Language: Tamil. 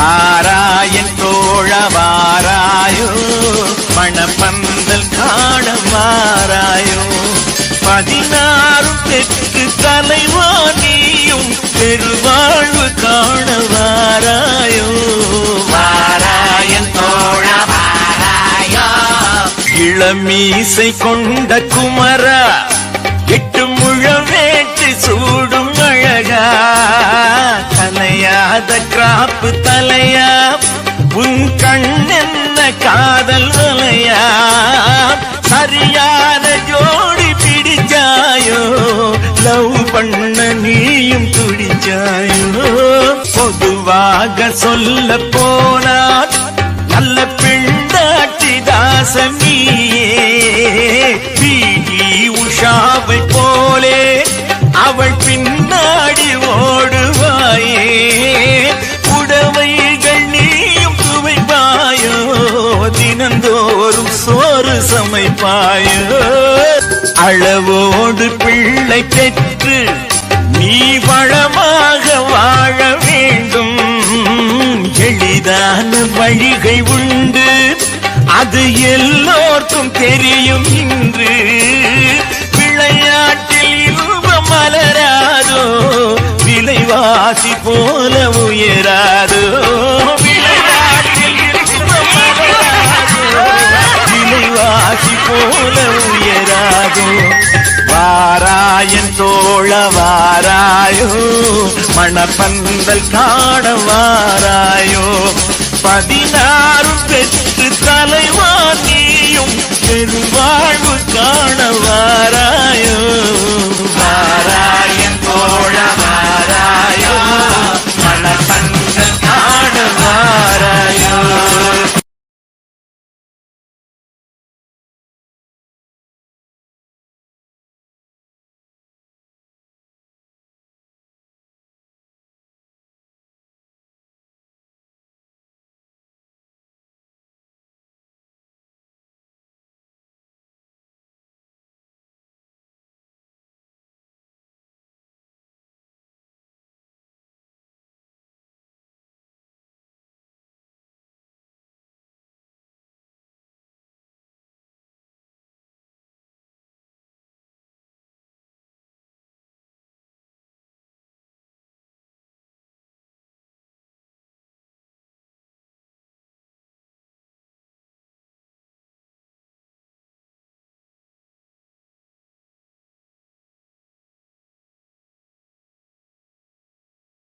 வாராயின் தோழ வாராயோ மணப்பந்தல் காண வாராயோ. பதினாறும் தெற்கு தலைவானியும் பெருவாழ்வு காண வாராயோ. வாராயன் தோழ வாராயோ. இளமீசை கொண்ட குமரா கலையாத கிராப்பு தலையா? உன் கண்ணென்ன காதல் வலையா? சரியான ஜோடி பிடிச்சாயோ? லவ் பண்ண நீயும் துடிச்சாயோ? பொதுவாக சொல்ல போனால் நல்ல பெண்டாட்சி தாசமியே. தினந்தோறும் சோறு சமைப்பாயோ. அளவோடு பிள்ளை பெற்று நீ வளமாக வாழ வேண்டும். எளிதான வழிகள் உண்டு. அது எல்லோர்க்கும் தெரியும். என் தோழ வாராயோ மணப்பந்தல் காண வாராயோ பதினாறு பெற்று தலைவாணியும்